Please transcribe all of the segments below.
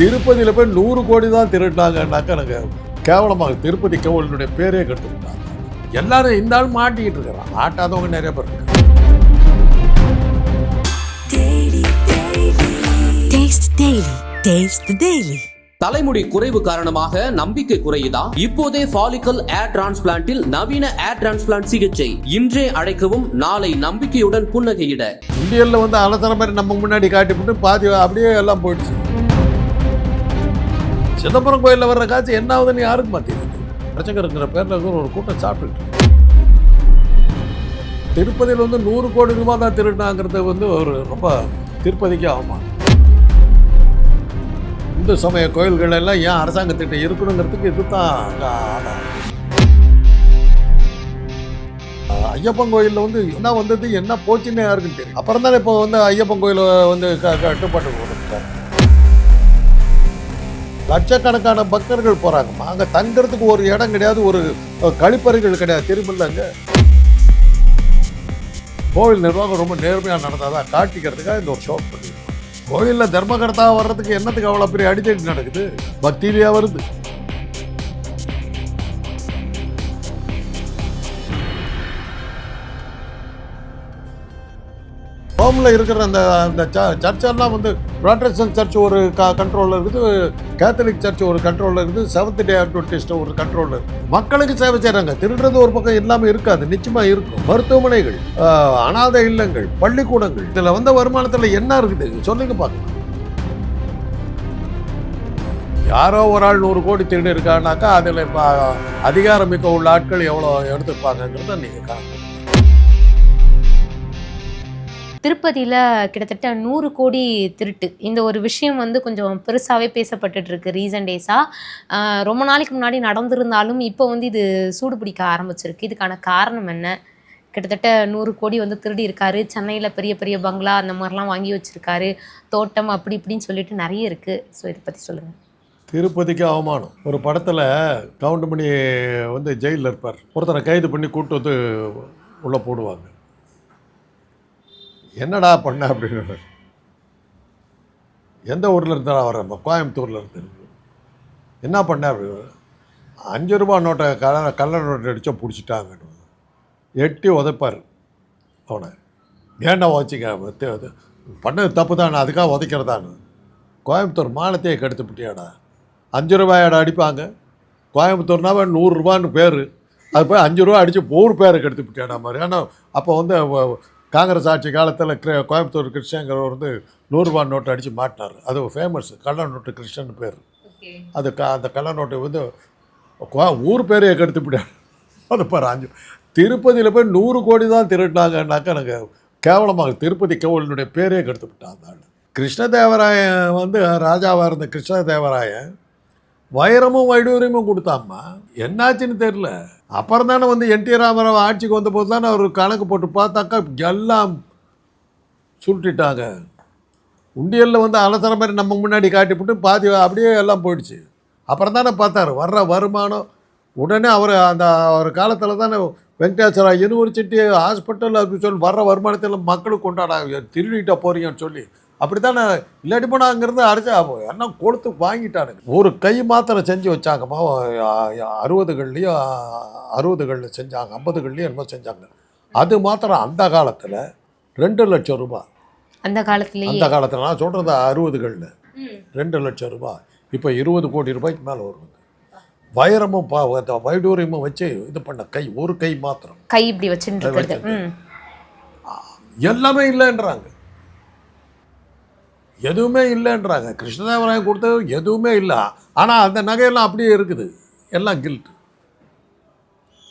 திருப்பதியில் போய் நூறு கோடி தான் திருட்டாங்கன்னாக்கா எனக்கு கேவலமாக திருப்பதி கோவிலினுடைய பேரே கெடுத்துட்டாங்க எல்லாரும் இந்த ஆள் மாட்டிக்கிட்டு இருக்கிறான். மாட்டாதவங்க நிறைய பேர் இருக்காங்க. Taste Daily. Taste the Daily. தலைமுடி குறைவு காரணமாக நம்பிக்கை குறையுதா? இப்போதே ஃபாலிக்கல் ஏர் டிரான்ஸ்பிளான்ட்டில் நவீன ஏர் டிரான்ஸ்பிளான்ட் சிகிச்சை. இன்றே அழைக்கவும் நாளை நம்பிக்கையுடன் புன்னகையிட. இந்தியனில் வந்து அலசர மாதிரி நம்ம முன்னாடி காட்டிவிட்டு பாதி அப்படியே எல்லாம் போயிடுச்சு. சிதம்பரம் கோயிலில் வர்ற காட்சி என்ன ஆகுதுன்னு யாருக்கு மாற்றிருக்கு பிரச்சகருங்கிற பேரில் ஒரு கூட்டம் சாப்பிட்டுட்டு திருப்பதியில் வந்து நூறு கோடி ரூபாய் தான் திருடினாங்கிறது வந்து ஒரு ரொம்ப திருப்பதிக்கு ஆகுமா இந்து சமய கோயில்கள் எல்லாம் ஏன் அரசாங்கத்திட்ட இருக்கணுங்கிறதுக்கு இதுதான் ஆதாரம். ஐயப்பன் கோயிலில் வந்து என்ன வந்தது என்ன போச்சுன்னு யாருக்குன்னு தெரியும் அப்புறம் தானே இப்போ வந்து ஐயப்பன் கோயில் வந்து க- கட்டுப்பாட்டு லட்சக்கணக்கான பக்தர்கள் போகிறாங்கம்மா அங்கே தங்குறதுக்கு ஒரு இடம் கிடையாது ஒரு கழிப்பறைகள் கிடையாது. திரும்பலங்க கோவில் நிர்வாகம் ரொம்ப நேர்மையாக நடந்தாதான் காட்டிக்கிறதுக்காக இந்த ஒரு ஷோ பண்ணியிருக்கோம். கோயிலில் தர்மகர்த்தா வர்றதுக்கு என்னத்துக்கு அவ்வளோ பெரிய அடித்தடி நடக்குது? பக்தியிலேயே வருது? ரோமில் இருக்கிற அந்த அந்த சர்ச்செல்லாம் வந்து ப்ராட்டஸ்டன் சர்ச் ஒரு க கண்ட்ரோலில் இருக்குது கேத்தலிக் சர்ச் ஒரு கண்ட்ரோலில் இருக்குது செவன்த் டே அட்வென்டிஸ்ட் ஒரு கண்ட்ரோலில் இருக்குது. மக்களுக்கு சேவை செய்கிறாங்க திருடுறது ஒரு பக்கம் இல்லாமல் இருக்காது நிச்சயமாக இருக்கும். மருத்துவமனைகள் அனாதை இல்லங்கள் பள்ளிக்கூடங்கள் இதில் வந்த வருமானத்தில் என்ன இருக்குது? சொல்லுங்க பார்க்கலாம். யாரோ ஒரு ஆள் நூறு கோடி திருடி இருக்கானாக்கா அதில் இப்போ அதிகாரமிக்க உள்ள ஆட்கள் எவ்வளோ எடுத்துப்பாங்கங்கிறத நீங்கள் கணக்கு திருப்பதியில் கிட்டத்தட்ட நூறு கோடி திருட்டு. இந்த ஒரு விஷயம் வந்து கொஞ்சம் பெருசாகவே பேசப்பட்டுட்டு ரீசன்ட் டேஸாக ரொம்ப நாளைக்கு முன்னாடி நடந்திருந்தாலும் இப்போ வந்து இது சூடு பிடிக்க ஆரம்பிச்சிருக்கு. இதுக்கான காரணம் என்ன? கிட்டத்தட்ட நூறு கோடி வந்து திருடி இருக்காரு. சென்னையில் பெரிய பெரிய பங்களா அந்த மாதிரிலாம் வாங்கி வச்சுருக்காரு. தோட்டம் அப்படி இப்படின்னு சொல்லிட்டு நிறைய இருக்குது ஸோ இதை பற்றி சொல்லுங்கள் திருப்பதிக்கு அவமானம். ஒரு படத்தில் கவுண்டமணி வந்து ஜெயிலில் இருப்பார். ஒருத்தரை கைது பண்ணி கூட்டு வந்து உள்ளே போடுவாங்க. என்னடா பண்ண அப்படின்னு. எந்த ஊரில் இருந்தா வர கோயம்புத்தூரில் இருந்து என்ன பண்ண அப்படின்னு. அஞ்சு ரூபா நோட்டை கல கள்ள நோட்டை அடித்தா பிடிச்சிட்டாங்கன்னு எட்டி உதைப்பார். அவனை. ஏன்டா உதச்சிக்க? பண்ணது தப்பு தானே. அதுக்காக உதைக்கிறதான்னு. கோயம்புத்தூர் மானத்தையே கெடுத்து விட்டியாடா அஞ்சு ரூபாயோட அடிப்பாங்க. கோயம்புத்தூர்னாவே நூறுரூபான்னு பேர். அது போய் அஞ்சு ரூபா அடித்து ஊர் பேரை கெடுத்து விட்டியாடா மாதிரி ஏன்னா அப்போ வந்து காங்கிரஸ் ஆட்சி காலத்தில் கிர கோயம்புத்தூர் கிருஷ்ணங்கிறவர் வந்து நூறுரூபா நோட்டு அடித்து மாட்டினார். அது ஃபேமஸ் கள்ள நோட்டு கிருஷ்ணன் பேர். அது க அந்த கள்ள நோட்டு வந்து ஊர் பேரையே கெடுத்து விட்டார். அது பாரு அஞ்சு திருப்பதியில் போய் நூறு கோடி தான் திருட்டாங்கன்னாக்கா எனக்கு கேவலமாக திருப்பதி கோவிலினுடைய பேரே கெடுத்து விட்டான் அந்த ஆள். கிருஷ்ணதேவராயன் வந்து ராஜாவாக இருந்த கிருஷ்ணதேவராயன் வைரமும் வைடூரியமும் கொடுத்தாம்மா என்னாச்சுன்னு தெரில அப்புறம் தானே வந்து என் டி ராமராவ் ஆட்சிக்கு வந்தபோது தானே அவர் கணக்கு போட்டு பார்த்தாக்கா எல்லாம் சுருட்டிட்டாங்க. உண்டியலில் வந்து அலசர மாதிரி நம்ம முன்னாடி காட்டிவிட்டு பாதி அப்படியே எல்லாம் போயிடுச்சு. அப்புறம் தானே பார்த்தாரு. வர்ற வருமானம் உடனே அவர் அந்த ஒரு காலத்தில் தானே வெங்கடேஸ்வரா யூனிவர்சிட்டி ஹாஸ்பிட்டல் அப்படின்னு சொல்லி வர்ற வருமானத்தில் மக்களுக்கு கொண்டாடாங்க திருடிட்டா போகிறீங்கன்னு சொல்லி அப்படி தானே இல்லாட்டி போனால் அங்கேருந்து அரைச்சா என்ன கொடுத்து வாங்கிட்டானுங்க. ஒரு கை மாத்திரம் செஞ்சு வச்சாங்கம்மா அறுபதுகள்லேயும் அறுபதுகளில் செஞ்சாங்க ஐம்பதுகள்லேயும் என்னமோ செஞ்சாங்க. அது மாத்திரம் அந்த காலத்தில் ரெண்டு லட்சம் ரூபாய் அந்த காலத்துலேயே? அந்த காலத்தில் நான் சொல்கிறது அறுபதுகளில் ரெண்டு லட்சம் ரூபாய் இப்போ இருபது கோடி ரூபாய்க்கு மேலே வருது. வைரமும் பா வைடூரியமும் வச்சு இது பண்ண கை ஒரு கை மாத்திரம். கை இப்படி. ம். எல்லாமே இல்லைன்றாங்க. எதுவுமே இல்லைன்றாங்க. கிருஷ்ணதேவராயன் கொடுத்தது எதுவுமே இல்லை. ஆனால் அந்த நகையெல்லாம் அப்படியே இருக்குது. எல்லாம் கில்ட்டு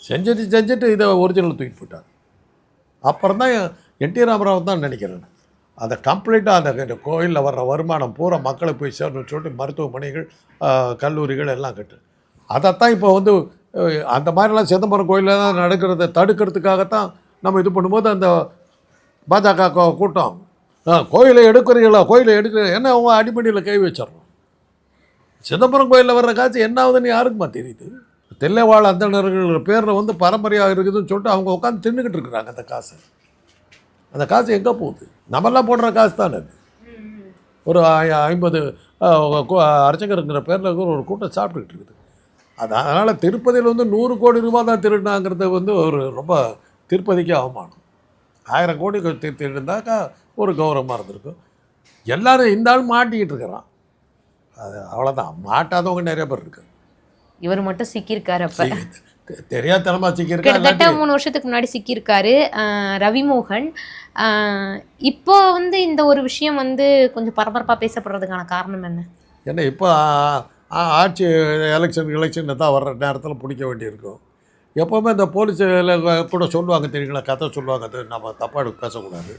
செஞ்சுட்டு செஞ்சுட்டு இதை ஒரிஜினல் தூக்கி போட்டார் அப்புறம் தான் என் டி ராமராவ் தான் நினைக்கிறேன். அதை கம்ப்ளீட்டாக அந்த கோயிலில் வர்ற வருமானம் பூரா மக்களை போய் சேரணும்னு சொல்லிட்டு மருத்துவமனைகள் கல்லூரிகள் எல்லாம் கட்டு. அதைத்தான் இப்போ வந்து அந்த மாதிரிலாம் சிதம்பரம் கோயிலில் தான் நடக்கிறத தடுக்கிறதுக்காகத்தான் நம்ம இது பண்ணும்போது அந்த பாஜக கூட்டம். கோயிலை எடுக்கிறீங்களா? கோயிலை எடுக்கிற என்ன அவங்க அடிப்படையில் கை வச்சிடறோம்? சிதம்பரம் கோயிலில் வர்ற காட்சி என்ன ஆகுதுன்னு யாருக்குமா தெரியுது? தெல்லைவாழ் அந்தணர்கள் பேரில் வந்து பரம்பரையாக இருக்குதுன்னு சொல்லிட்டு அவங்க உட்காந்து தின்னுக்கிட்டு இருக்கிறாங்க அந்த காசை. அந்த காசு எங்கே போகுது? நம்மெல்லாம் போடுற காசு தானே அது. ஒரு ஐம்பது அர்ச்சகருங்கிற பேரில் ஒரு கூட்டம் சாப்பிட்டுக்கிட்டு இருக்குது. அது அதனால் திருப்பதியில் வந்து நூறு கோடி ரூபா தான் திருடினாங்கிறது வந்து ஒரு ரொம்ப திருப்பதிக்கு அவமானம். ஆயிரம் கோடி திரு திருடினாக்கா ஒரு கௌரவமாக இருந்திருக்கும் எல்லாரும் இந்த ஆள் மாட்டிக்கிட்டு இருக்கிறான். அது அவ்வளோதான் மாட்டாதவங்க நிறைய பேர் இருக்கு. இவர் மட்டும் சிக்கியிருக்காரு அப்ப. தெரியாதனமா சிக்கியிருக்கா கிட்டத்தட்ட மூணு வருஷத்துக்கு முன்னாடி சிக்கியிருக்காரு ரவிமோகன். இப்போ வந்து இந்த ஒரு விஷயம் வந்து கொஞ்சம் பரபரப்பா பேசப்படுறதுக்கான காரணம் என்ன? ஏன்னா இப்போ ஆட்சி எலெக்ஷன் எலெக்ஷன் தான் வர்ற நேரத்தில் பிடிக்க வேண்டியிருக்கும். எப்போவுமே இந்த போலீஸில் கூட சொல்லுவாங்க தெரியுங்களா? கதை சொல்லுவாங்க. அது நம்ம தப்பாக பேசக்கூடாது.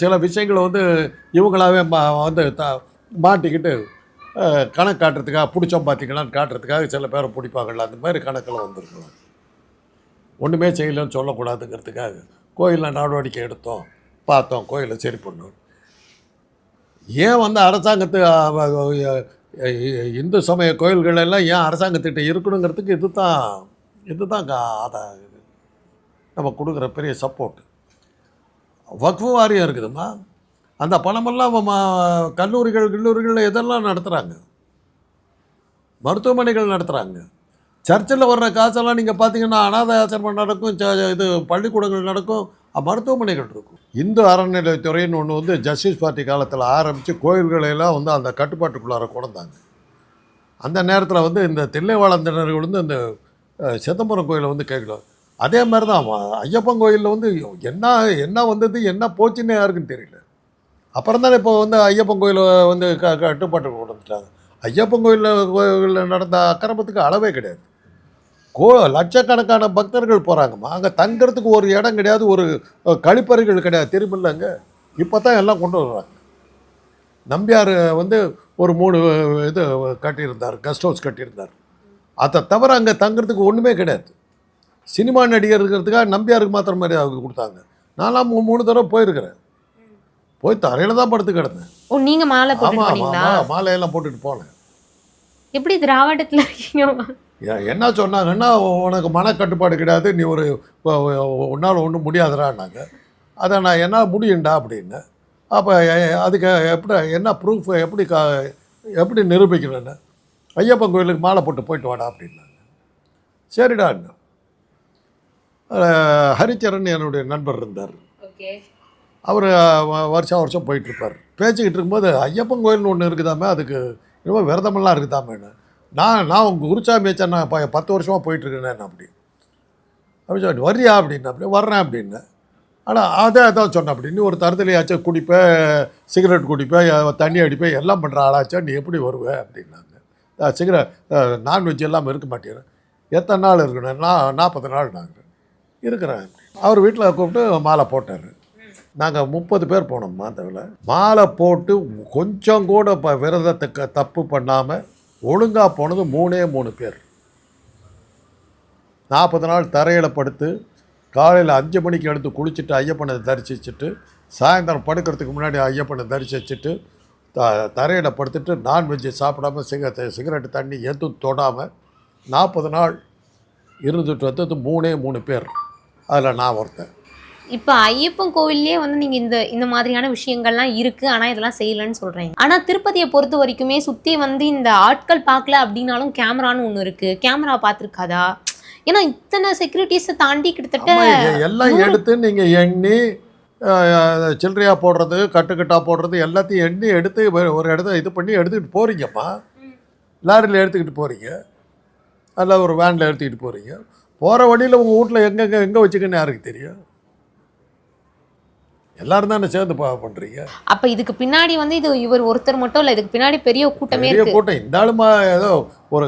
சில விஷயங்களை வந்து இவங்களாவே மா வந்து த மாட்டிக்கிட்டு கணக்கு காட்டுறதுக்காக பிடிச்சோம் பார்த்தீங்களான்னு காட்டுறதுக்காக சில பேரை பிடிப்பாங்கள்ல அந்த மாதிரி கணக்கில் வந்திருக்கலாம். ஒன்றுமே செய்யலன்னு சொல்லக்கூடாதுங்கிறதுக்காக கோயிலில் நடவடிக்கை எடுத்தோம் பார்த்தோம் கோயிலை சரி பண்ணோம். ஏன் வந்து அரசாங்கத்து இந்து சமய கோயில்கள் எல்லாம் ஏன் அரசாங்கத்திட்ட இருக்கணுங்கிறதுக்கு இது தான் இது தான் அதை நம்ம கொடுக்குற பெரிய சப்போர்ட் வக்ஃபு வாரியம் இருக்குதும்மா. அந்த பணமெல்லாம் ம- கல்லூரிகள் கல்லூரிகள் இதெல்லாம் நடத்துகிறாங்க மருத்துவமனைகள் நடத்துகிறாங்க சர்ச்சில் வர்ற காசெல்லாம் நீங்கள் பார்த்தீங்கன்னா அனாதை ஆசிரமம் நடக்கும் ச- இது பள்ளிக்கூடங்கள் நடக்கும் மருத்துவமனைகள் இருக்கும். இந்து அறநிலையத்துறைன்னு ஒன்று வந்து ஜஸ்டிஸ் பார்ட்டி காலத்தில் ஆரம்பித்து கோயில்களையெல்லாம் வந்து அந்த கட்டுப்பாட்டுக்குள்ளார கொண்டாங்க அந்த நேரத்தில் வந்து இந்த தில்லைவாழந்தினர்கள் வந்து இந்த சிதம்பரம் கோயிலை வந்து கேட்கலாம் அதே மாதிரி தான் ஐயப்பன் கோயிலில் வந்து என்ன என்ன வந்தது என்ன போச்சுன்னு யாருக்குன்னு தெரியல. அப்புறம் தானே இப்போ வந்து ஐயப்பன் கோயிலை வந்து க கட்டுப்பாட்டு கொண்டு வந்துட்டாங்க ஐயப்பன் கோயிலில் கோயிலில் நடந்த அக்கிரமத்துக்கு அளவே கிடையாது. கோ லட்சக்கணக்கான பக்தர்கள் போகிறாங்கம்மா அங்கே தங்குறதுக்கு ஒரு இடம் கிடையாது ஒரு கழிப்பறைகள் கிடையாது. திரும்பில்லைங்க இப்போ தான் எல்லாம் கொண்டு வர்றாங்க. நம்பியார் வந்து ஒரு மூணு இது கட்டியிருந்தார் கெஸ்ட் ஹவுஸ் கட்டியிருந்தார். அதை தவிர அங்கே தங்குறதுக்கு ஒன்றுமே கிடையாது. சினிமா நடிகர் இருக்கிறதுக்காக நம்பியாருக்கு மாத்திரம் மாதிரி அவங்க கொடுத்தாங்க. நான்லாம் மூணு தடவை போயிருக்கிறேன். போய் தரையில் தான் படுத்து கிடந்தேன். ஓ நீங்க மாலை ஆமாம் மாலையெல்லாம் போட்டுட்டு போனேன். எப்படி திராவிடத்துல இருக்கீங்க? என்ன சொன்னாங்கன்னா உனக்கு மனக்கட்டுப்பாடு கிடையாது. நீ ஒரு உன்னால் ஒன்றும் முடியாதுடான்னாங்க. அதை நான் என்னால் முடியும்டா அப்படின்னு. அப்போ அதுக்கு எப்படி என்ன ப்ரூஃப் எப்படி கா எப்படி நிரூபிக்கிறேன்னு? ஐயப்பன் கோயிலுக்கு மாலை போட்டு போயிட்டு வாடா அப்படின்னாங்க. சரிடா ஹரிச்சரன் என்னுடைய நண்பர் இருந்தார். அவர் வருஷம் வருஷம் போயிட்டுருப்பார். பேசிக்கிட்டு இருக்கும்போது ஐயப்பன் கோயில்னு ஒன்று இருக்குதாமே அதுக்கு ரொம்ப விரதமெல்லாம் இருக்குதாமேன்னு. நான் நான் உங்கள் குருசாமி வச்சா நான் பத்து வருஷமாக போயிட்டுருக்கேன் அப்படி. அப்படி சொல்லி வர்றியா? அப்படின்னு அப்படி வர்றேன் அப்படின்னு. ஆனால் அதே அதான் சொன்னேன் அப்படி நீ ஒரு தரத்துலையாச்சும் குடிப்பேன் சிகரெட் குடிப்பேன் தண்ணி அடிப்பேன் எல்லாம் பண்ணுற ஆளாச்சா? நீ எப்படி வருவ? அப்படின்னாங்க. சிகரெட் நான்வெஜ் எல்லாம் இருக்க மாட்டேன். எத்தனை நாள் இருக்கணும்? நான் நாற்பது நாள் நாங்கள் இருக்கிறேன் அவர் வீட்டில் கூப்பிட்டு மாலை போட்டார். நாங்கள் முப்பது பேர் போனோம் மாதவில். மாலை போட்டு கொஞ்சம் கூட இப்போ விரதத்தை க- தப்பு பண்ணாமல் ஒழுங்காக போனது மூணே மூணு பேர். நாற்பது நாள் தரையில் படுத்து காலையில் அஞ்சு மணிக்கு எடுத்து குளிச்சுட்டு ஐயப்பனை தரிசிச்சுட்டு சாயந்தரம் படுக்கிறதுக்கு முன்னாடி ஐயப்பனை தரிசிச்சுட்டு த தரையில் படுத்துட்டு நான்வெஜ்ஜு சாப்பிடாம சிக சிகரெட்டு தண்ணி எதுவும் தொடாமல் நாற்பது நாள் இருந்துட்டு வந்தது மூணே மூணு பேர். அதில் நான் ஒருத்தன். இப்போ ஐயப்பன் கோவில்லயே வந்து நீங்க இந்த இந்த மாதிரியான விஷயங்கள்லாம் இருக்கு ஆனா இதெல்லாம் செய்யலன்னு சொல்றீங்க. ஆனா திருப்பதியை பொறுத்த வரைக்குமே சுத்தி வந்து இந்த ஆட்கள் பார்க்கல அப்படின்னாலும் கேமரான்னு ஒண்ணு இருக்கு. கேமரா பார்த்துருக்காதா? ஏன்னா இத்தனை செக்யூரிட்டிஸை தாண்டி கிட்டத்தட்ட எல்லாம் எடுத்து நீங்கள் எண்ணி அஹ், சில்லறையா போடுறது கட்டுக்கட்டா போடுறது எல்லாத்தையும் எண்ணி எடுத்து ஒரு- ஒரு இடத்த இது பண்ணி எடுத்துக்கிட்டு போகிறீங்கம்மா லாரியில் எடுத்துக்கிட்டு போகிறீங்க அல்ல ஒரு வேனில் எடுத்துக்கிட்டு போகிறீங்க போகிற வழியில் உங்கள் வீட்டில் எங்கெங்கே எங்கே வச்சுக்கன்னு யாருக்கு தெரியும்? எல்லாரும் தானே சேர்ந்து பா பண்ணுறீங்க அப்ப இதுக்கு பின்னாடி வந்து இது இவர் ஒருத்தர் மட்டும் இல்ல இதுக்கு பின்னாடி பெரிய கூட்டமே பெரிய கூட்டம். இந்த ஆளுமா ஏதோ ஒரு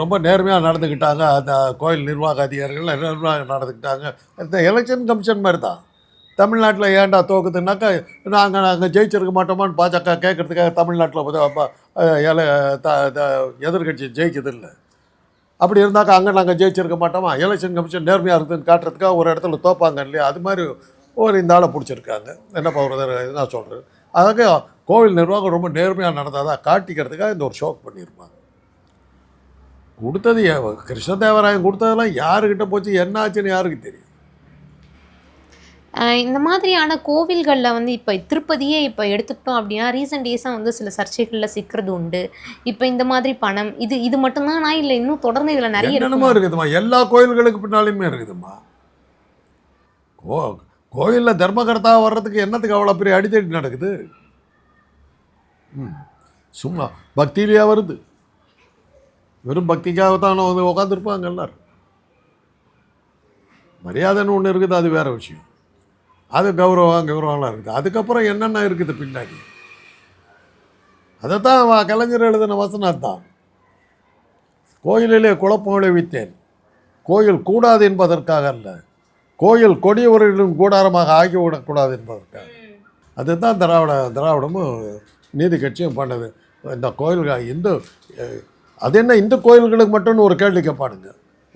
ரொம்ப நேர்மையாக நடந்துக்கிட்டாங்க அந்த கோயில் நிர்வாக அதிகாரிகள் நேர்மையாக நடந்துக்கிட்டாங்க இந்த எலெக்ஷன் கமிஷன் மாதிரி தான் தமிழ்நாட்டில் ஏன்டா தோக்குதுன்னாக்கா நாங்கள் நாங்கள் ஜெயிச்சிருக்க மாட்டோமான்னு பாஜக கேட்குறதுக்காக தமிழ்நாட்டில் எதிர்கட்சி ஜெயிக்குது இல்லை. அப்படி இருந்தாக்கா அங்கே நாங்கள் ஜெயிச்சிருக்க மாட்டோமா? எலெக்ஷன் கமிஷன் நேர்மையாக இருக்குதுன்னு காட்டுறதுக்காக ஒரு இடத்துல தோப்பாங்க இல்லையா? அது மாதிரி ஒரு இந்த ஆளை பிடிச்சிருக்காங்க. என்ன பண்ணுறது நான் சொல்கிறேன் அதாக கோவில் நிர்வாகம் ரொம்ப நேர்மையாக நடந்தாதான் காட்டிக்கிறதுக்காக இந்த ஒரு ஷோக் பண்ணியிருப்பாங்க. கொடுத்தது கிருஷ்ணதேவராயன் கொடுத்ததெல்லாம் யாருக்கிட்ட போச்சு? என்ன ஆச்சுன்னு யாருக்கு தெரியும். இந்த மாதிரியான கோவில்களில் வந்து இப்போ திருப்பதியே இப்போ எடுத்துக்கிட்டோம் அப்படின்னா ரீசெண்ட் டேஸாக வந்து சில சர்ச்சைகளில் சிக்கிறது உண்டு. இப்போ இந்த மாதிரி பணம் இது இது மட்டும்தானா இல்லை இன்னும் தொடர்ந்து இதில் நிறைய? இருக்குதும்மா. எல்லா கோயில்களுக்கு பின்னாலையுமே இருக்குதும்மா. கோ கோயிலில் தர்மகர்த்தா வர்றதுக்கு என்னத்துக்கு அவ்வளோ பெரிய அடித்தடி நடக்குது? ம். சும்மா பக்தியிலேயே வருது. வெறும் பக்திக்காக தான் வந்து உட்காந்துருப்பாங்க எல்லாரும். மரியாதைன்னு ஒன்று இருக்குது அது வேற விஷயம். அது கௌரவம் கௌரவம்லாம் இருக்குது. அதுக்கப்புறம் என்னென்ன இருக்குது பின்னாடி? அதைத்தான் அவன் கலைஞர் எழுதின வசனம் தான். கோயிலிலே குழப்பம் விளைவித்தேன். கோயில் கூடாது என்பதற்காக அல்ல. கோயில் கொடியவர்களின் கூடாரமாக ஆகிவிடக்கூடாது என்பதற்காக. அதுதான் திராவிட திராவிடமும் நீதி கட்சியும் பண்ணது. இந்த கோயில்கள் இந்து அது என்ன இந்து கோயில்களுக்கு மட்டும்னு ஒரு கேள்வி கேட்பாடுங்க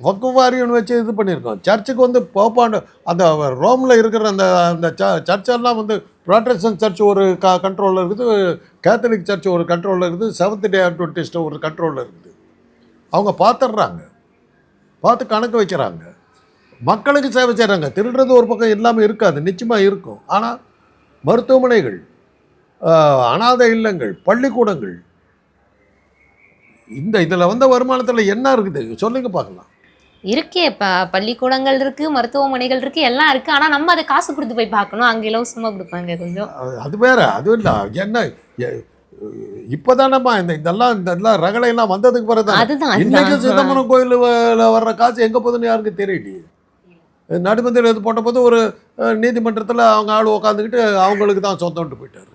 வக்கு வச்சு இது பண்ணியிருக்கோம். சர்ச்சுக்கு வந்து போப்பாண்டு அந்த ரோமில் இருக்கிற அந்த அந்த ச சர்ச்செல்லாம் வந்து ப்ராட்டஸ்டன் சர்ச் ஒரு க கண்ட்ரோலில் இருக்குது கேத்தலிக் சர்ச் ஒரு கண்ட்ரோலில் இருக்குது செவன்த் டே அட்வென்டிஸ்ட் ஒரு கண்ட்ரோலில் இருக்குது. அவங்க பார்த்துடுறாங்க பார்த்து கணக்கு வைக்கிறாங்க. மக்களுக்கு சேவை செய்கிறாங்க திருடுறது ஒரு பக்கம் இல்லாமல் இருக்காது. நிச்சயமாக இருக்கும். ஆனால் மருத்துவமனைகள் அனாதை இல்லங்கள் பள்ளிக்கூடங்கள் இந்த இதில் வந்த வருமானத்தில் என்ன இருக்குது? சொல்லுங்க பார்க்கலாம். இருக்கே இப்போ பள்ளிக்கூடங்கள் இருக்கு மருத்துவமனைகள் இருக்கு எல்லாம் இருக்கு. ஆனால் நம்ம அதை காசு கொடுத்து போய் பார்க்கணும். அங்கே இலவசமாக கொடுப்பாங்க கொஞ்சம். அது- வேற அது இல்லை. என்ன இப்போ தானேம்மா இந்த இதெல்லாம் இந்த எல்லாம் ரகளையெல்லாம் வந்ததுக்கு பிறகு தான்? அதுதான் சிதம்பரம் கோயிலில் வர்ற காசு எங்கே போகுதுன்னு யாருக்கு தெரியலையே நடுமந்தில் இது போட்ட போது ஒரு நீதிமன்றத்தில் அவங்க ஆள் உட்காந்துக்கிட்டு அவங்களுக்கு தான் சொந்தம்ட்டு போயிட்டாரு.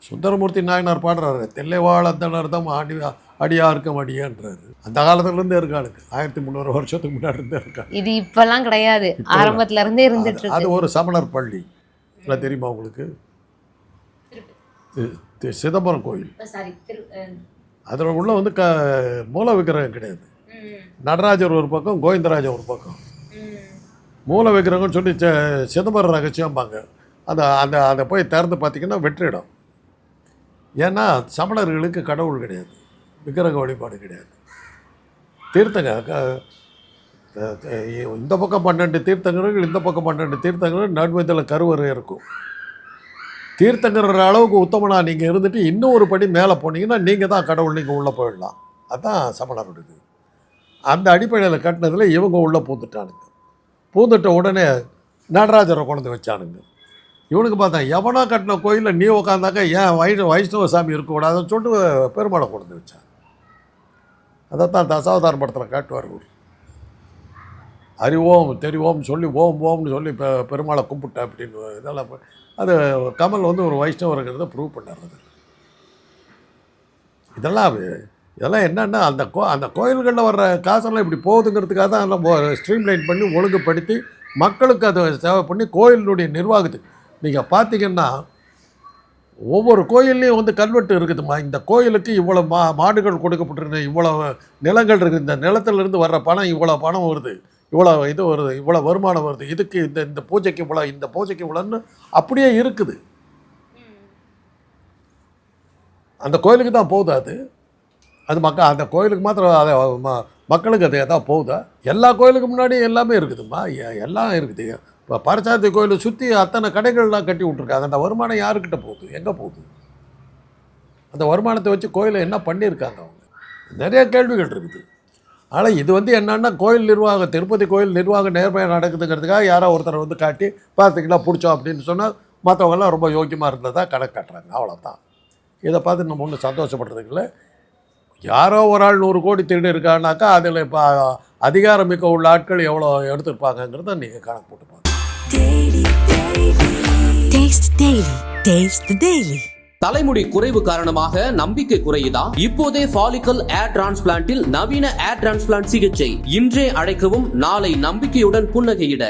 சுந்தரமூர்த்தி நாயனார் பாடுறாரு தில்லைவாழத்தனர் தான் அடி அடியாருக்கும் அடியான்றாரு. அந்த காலத்துலேருந்தே இருக்காளுக்கு. ஆயிரத்தி முந்நூறு வருஷத்துக்கு முன்னாடி இருந்தே இருக்காங்க இது இப்பெல்லாம் கிடையாது. ஆரம்பத்துல இருந்தே இருந்துட்டு அது- ஒரு சமணர் பள்ளி. இல்லை தெரியுமா உங்களுக்கு? சிதம்பரம் கோயில். அதில் உள்ள வந்து க மூல விக்கிரகம் கிடையாது. நடராஜர் ஒரு பக்கம் கோவிந்தராஜர் ஒரு பக்கம். மூல விக்கிரகம்னு சொல்லி சிதம்பரம் ரகசியம்பாங்க. அந்த அந்த அதை போய் திறந்து பார்த்தீங்கன்னா வெற்றிடம். ஏன்னா சமணர்களுக்கு கடவுள் கிடையாது. விக்கிரக வழிபாடு கிடையாது. தீர்த்தங்க இந்த பக்கம் பன்னெண்டு தீர்த்தங்கர்கள் இந்த பக்கம் பன்னெண்டு தீர்த்தங்கர்கள் நடுமத்தில் கருவறை இருக்கும். தீர்த்தங்கிற அளவுக்கு உத்தமனா நீங்கள் இருந்துட்டு இன்னும் ஒரு படி மேலே போனீங்கன்னா நீங்கள் தான் கடவுள் நீங்கள் உள்ளே போயிடலாம். அதுதான் சமணருடையது. அந்த அடிப்படையில் கட்டினதில் இவங்க உள்ளே பூந்துட்டானுங்க. பூந்துட்ட உடனே நடராஜரை கொண்டு வச்சானுங்க. இவனுக்கு பார்த்தா எவனோ கட்டின கோயிலில் நீ உக்காந்தாக்க ஏன் வை வைஷ்ணவ சாமி இருக்கக்கூடாதுன்னு சொல்லிட்டு பெருமாளை கொண்டு வச்சான். அதைத்தான் தசாவதாரம் படத்தில் காட்டுவார் இவர். அறிவோம் தெரிவோம் சொல்லி ஓம் ஓம்னு சொல்லி பெ பெருமாளை கும்பிட்டேன் அப்படின்னு இதெல்லாம் அது கமல் வந்து ஒரு வைஷ்ணவருங்கிறத ப்ரூவ் பண்ணுறது இதெல்லாம் இதெல்லாம் என்னென்னா அந்த கோ அந்த கோயில்களில் வர்ற காசெல்லாம் இப்படி போகுதுங்கிறதுக்காக தான் எல்லாம் ஸ்ட்ரீம்லைன் பண்ணி ஒழுங்குபடுத்தி மக்களுக்கு அதை சேவை பண்ணி கோயிலினுடைய நிர்வாகத்துக்கு நீங்கள் பார்த்தீங்கன்னா ஒவ்வொரு கோயில்லையும் வந்து கல்வெட்டு இருக்குதும்மா. இந்த கோயிலுக்கு இவ்வளோ மா மாடுகள் கொடுக்கப்பட்டிருந்த இவ்வளோ நிலங்கள் இருக்குது. இந்த நிலத்திலிருந்து வர்ற பணம் இவ்வளோ பணம் வருது. இவ்வளோ இது வருது இவ்வளோ வருமானம் வருது. இதுக்கு இந்த இந்த பூஜைக்கு இவ்வளோ இந்த பூஜைக்கு இவ்வளோன்னு அப்படியே இருக்குது. அந்த கோயிலுக்கு தான் போகுது அது. அது மக்கள் அந்த கோயிலுக்கு மாத்திரம் அதை மக்களுக்கு அது எதாவது போகுதா? எல்லா கோயிலுக்கு முன்னாடி எல்லாமே இருக்குதும்மா. எல்லாம் இருக்குது. இப்போ பரச்சாத்தி கோயிலை சுற்றி அத்தனை கடைகள்லாம் கட்டி விட்ருக்காங்க அந்த வருமானம் யாருக்கிட்ட போகுது? எங்கே போகுது? அந்த வருமானத்தை வச்சு கோயிலை என்ன பண்ணியிருக்காங்க அவங்க? நிறைய கேள்விகள் இருக்குது. ஆனால் இது வந்து என்னன்னா கோயில் நிர்வாகம் திருப்பதி கோயில் நிர்வாகம் நேர்மையாக நடக்குதுங்கிறதுக்காக யாரோ ஒருத்தரை வந்து காட்டி பார்த்தீங்களா பிடிச்சோம் அப்படின்னு சொன்னால் மற்றவங்கெல்லாம் ரொம்ப யோக்கியமாக இருந்ததாக கணக்கு காட்டுறாங்க. அவ்வளோதான் இதை பார்த்து நம்ம ஒன்றும் சந்தோஷப்படுறதுக்கு இல்லை. யாரோ ஒரு ஆள் நூறு கோடி திருடி இருக்கானாக்கா அதில் இப்போ அதிகாரமிக்க உள்ள ஆட்கள் எவ்வளோ எடுத்திருப்பாங்கங்கிறத நீங்கள் கணக்கு போட்டு பாருங்க Taste the Daily. Taste the Daily. தலைமுடி குறைவு காரணமாக நம்பிக்கை குறையுதா இப்போதே ஃபாலிக்கல் ஏர் டிரான்ஸ்பிளான்ட்டில் நவீன ஏர் டிரான்ஸ்பிளான்ட் சிகிச்சை இன்றே அழைக்கவும் நாளை நம்பிக்கையுடன் புன்னகையிட